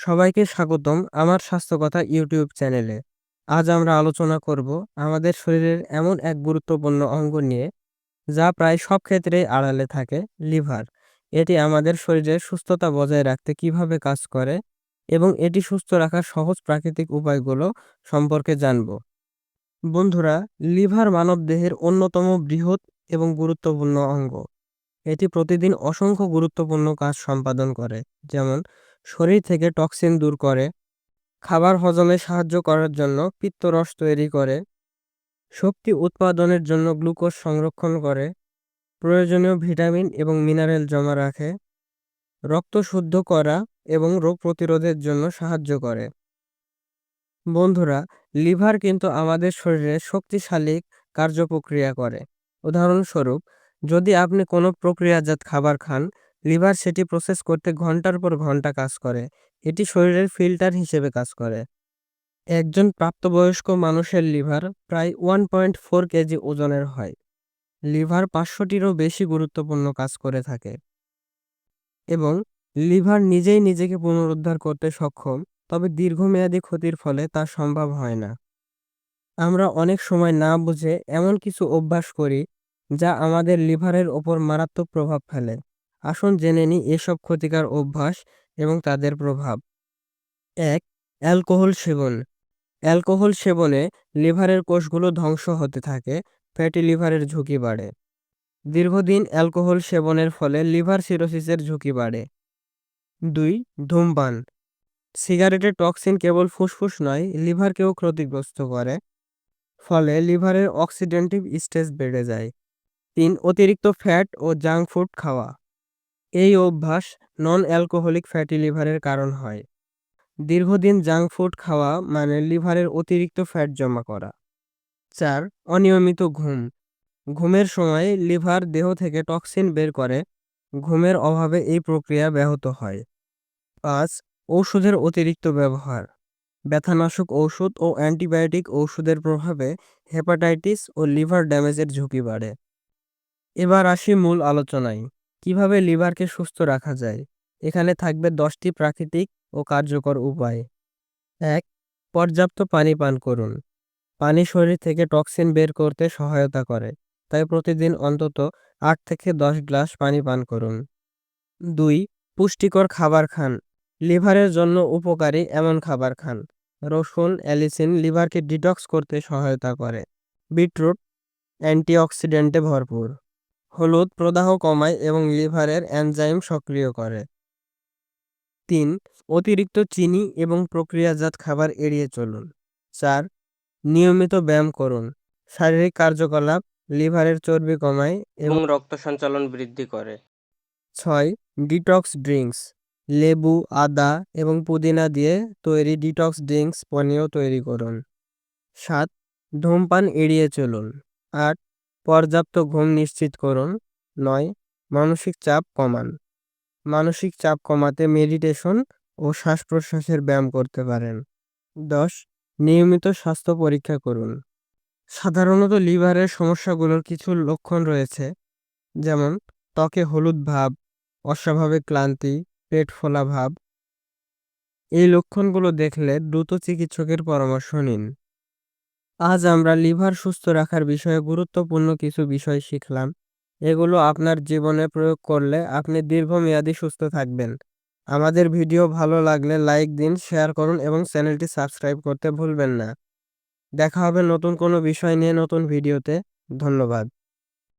সবাইকে স্বাগতম আমার স্বাস্থ্য কথা ইউটিউব চ্যানেলে। আজ আমরা আলোচনা করব আমাদের শরীরের এমন এক গুরুত্বপূর্ণ অঙ্গ নিয়ে, যা প্রায় সব ক্ষেত্রেই আড়ালে থাকে, লিভার। এটি আমাদের শরীরের সুস্থতা বজায় রাখতে কীভাবে কাজ করে এবং এটি সুস্থ রাখার সহজ প্রাকৃতিক উপায়গুলো সম্পর্কে জানব। বন্ধুরা, লিভার মানবদেহের অন্যতম বৃহৎ এবং গুরুত্বপূর্ণ অঙ্গ। এটি প্রতিদিন অসংখ্য গুরুত্বপূর্ণ কাজ সম্পাদন করে, যেমন শরীর থেকে টক্সিন দূর করে। খাবার হজমে সাহায্য করার জন্য পিত্তরস তৈরি করে। শক্তি উৎপাদনের জন্য গ্লুকোজ সংরক্ষণ করে। প্রয়োজনীয় ভিটামিন এবং মিনারেল জমা রাখে। রক্ত শুদ্ধ করা এবং রোগ প্রতিরোধের জন্য সাহায্য করে। বন্ধুরা, লিভার কিন্তু আমাদের শরীরে শক্তিশালী কার্যপ্রক্রিয়া করে। উদাহরণস্বরূপ, যদি আপনি কোনো প্রক্রিয়াজাত খাবার খান লিভার সেটি প্রসেস করতে ঘণ্টার পর ঘণ্টা কাজ করে। এটি শরীরের ফিল্টার হিসেবে কাজ করে। একজন প্রাপ্তবয়স্ক মানুষের লিভার প্রায় ওয়ান পয়েন্ট ফোর কেজি ওজনের হয়। লিভার পাঁচশোটিরও বেশি গুরুত্বপূর্ণ কাজ করে থাকে। এবং লিভার নিজেই নিজেকে পুনরুদ্ধার করতে সক্ষম, তবে দীর্ঘমেয়াদী ক্ষতির ফলে তা সম্ভব হয় না। আমরা অনেক সময় না বুঝে এমন কিছু অভ্যাস করি, যা আমাদের লিভারের ওপর মারাত্মক প্রভাব ফেলে। আসুন জেনে নিই এসব ক্ষতিকর অভ্যাস এবং তাদের প্রভাব। এক, অ্যালকোহল সেবন। অ্যালকোহল সেবনে লিভারের কোষগুলো ধ্বংস হতে থাকে, ফ্যাটি লিভারের ঝুঁকি বাড়ে। দীর্ঘদিন অ্যালকোহল সেবনের ফলে লিভার সিরোসিসের ঝুঁকি বাড়ে। দুই, ধূমপান। সিগারেটের টক্সিন কেবল ফুসফুস নয়, লিভারকেও ক্ষতিগ্রস্ত করে, ফলে লিভারের অক্সিডেন্টিভ স্টেজ বেড়ে যায়। তিন, অতিরিক্ত ফ্যাট ও জাঙ্ক ফুড খাওয়া। এই অভ্যাস নন অ্যালকোহলিক ফ্যাটি লিভারের কারণ হয়। দীর্ঘদিন জাঙ্ক ফুড খাওয়া মানে লিভারের অতিরিক্ত ফ্যাট জমা করা। চার, অনিয়মিত ঘুম। ঘুমের সময় লিভার দেহ থেকে টক্সিন বের করে। ঘুমের অভাবে এই প্রক্রিয়া ব্যাহত হয়। পাঁচ, ঔষধের অতিরিক্ত ব্যবহার। ব্যথানাশক ঔষধ ও অ্যান্টিবায়োটিক ঔষধের প্রভাবে হেপাটাইটিস ও লিভার ড্যামেজের ঝুঁকি বাড়ে। এবার আসি মূল আলোচনায়। কীভাবে লিভারকে সুস্থ রাখা যায়? এখানে থাকবে দশটি প্রাকৃতিক ও কার্যকর উপায়। এক, পর্যাপ্ত পানি পান করুন। পানি শরীর থেকে টক্সিন বের করতে সহায়তা করে, তাই প্রতিদিন অন্তত আট থেকে দশ গ্লাস পানি পান করুন। দুই, পুষ্টিকর খাবার খান। লিভারের জন্য উপকারী এমন খাবার খান। রসুন, অ্যালিসিন লিভারকে ডিটক্স করতে সহায়তা করে। বিটরুট, অ্যান্টিঅক্সিডেন্টে ভরপুর। হলুদ প্রদাহ কমায় এবং লিভারের এনজাইম সক্রিয় করে। তিন অতিরিক্ত চিনি এবং প্রক্রিয়াজাত খাবার এড়িয়ে চলুন। চার নিয়মিত ব্যায়াম করুন। শারীরিক কার্যকলাপ লিভারের চর্বি কমায় এবং রক্ত সঞ্চালন বৃদ্ধি করে। ছয় ডিটক্স ড্রিঙ্কস লেবু আদা এবং পুদিনা দিয়ে তৈরি ডিটক্স ড্রিঙ্কস পানীয় তৈরি করুন। সাত ধূমপান এড়িয়ে চলুন। আট পর্যাপ্ত ঘুম নিশ্চিত করুন। নয়, মানসিক চাপ কমান। মানসিক চাপ কমাতে মেডিটেশন ও শ্বাস প্রশ্বাসের ব্যায়াম করতে পারেন। দশ, নিয়মিত স্বাস্থ্য পরীক্ষা করুন। সাধারণত লিভারের সমস্যাগুলোর কিছু লক্ষণ রয়েছে, যেমন ত্বকে হলুদ ভাব, অস্বাভাবিক ক্লান্তি, পেট ফোলা ভাব। এই লক্ষণগুলো দেখলে দ্রুত চিকিৎসকের পরামর্শ নিন। আজ আমরা লিভার সুস্থ রাখার বিষয়ে গুরুত্বপূর্ণ কিছু বিষয় শিখলাম। এগুলো আপনার জীবনে প্রয়োগ করলে আপনি দীর্ঘমেয়াদী সুস্থ থাকবেন। আমাদের ভিডিও ভালো লাগলে লাইক দিন, শেয়ার করুন এবং চ্যানেলটি সাবস্ক্রাইব করতে ভুলবেন না। দেখা হবে নতুন কোনো বিষয় নিয়ে নতুন ভিডিওতে। ধন্যবাদ।